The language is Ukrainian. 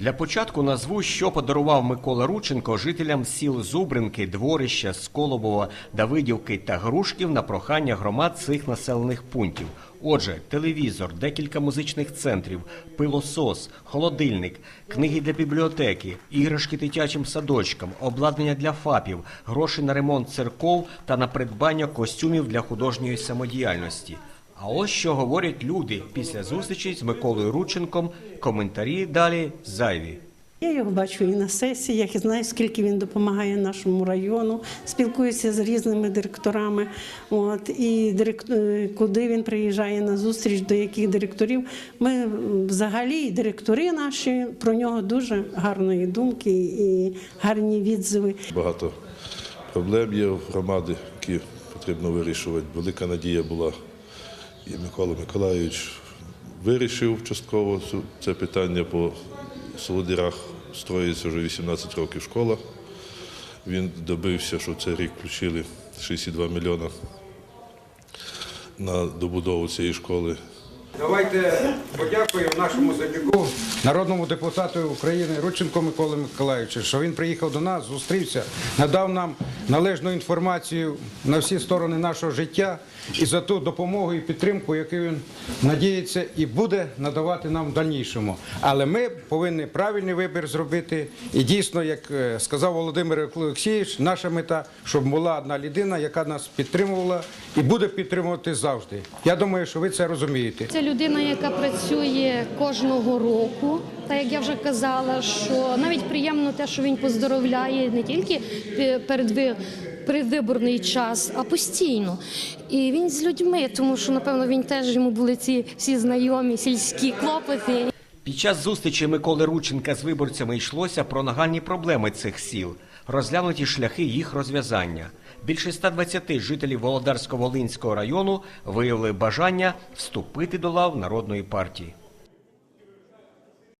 Для початку назву, що подарував Микола Рученко жителям сіл Зубринки, Дворища, Сколобова, Давидівки та Грушків на прохання громад цих населених пунктів. Отже, телевізор, декілька музичних центрів, пилосос, холодильник, книги для бібліотеки, іграшки дитячим садочкам, обладнання для ФАПів, гроші на ремонт церков та на придбання костюмів для художньої самодіяльності. А ось що говорять люди після зустрічі з Миколою Рученком. Коментарі далі зайві. Я його бачу і на сесіях, і знаю, скільки він допомагає нашому району, спілкуюся з різними директорами. От, і директ... е, куди він приїжджає на зустріч, до яких директорів. Ми взагалі, і директори наші про нього дуже гарної думки і гарні відзиви. Багато проблем є в громади, які потрібно вирішувати. Велика надія була, і Микола Миколайович вирішив частково це питання по Солодірах. Строїться вже 18 років школа. Він добився, що цей рік включили 62 мільйона на добудову цієї школи. Давайте подякуємо нашому земляку. народному депутату України Рудченко Миколи Миколаївичу, що він приїхав до нас, зустрівся, надав нам належну інформацію на всі сторони нашого життя і за ту допомогу і підтримку, яку він надіється і буде надавати нам в дальнішому. Але ми повинні правильний вибір зробити. І дійсно, як е, сказав Володимир Олексійович, наша мета, щоб була одна людина, яка нас підтримувала і буде підтримувати завжди. Я думаю, що ви це розумієте. Це людина, яка працює кожного року. Та як я вже казала, що навіть приємно те, що він поздоровляє не тільки перед передвиборний час, а постійно. І він з людьми, тому що напевно він теж йому були ці всі знайомі сільські клопоти. Під час зустрічі Миколи Рученка з виборцями йшлося про нагальні проблеми цих сіл, розглянуті шляхи їх розв'язання. Більше 120 жителів Володарсько-Волинського району виявили бажання вступити до лав народної партії.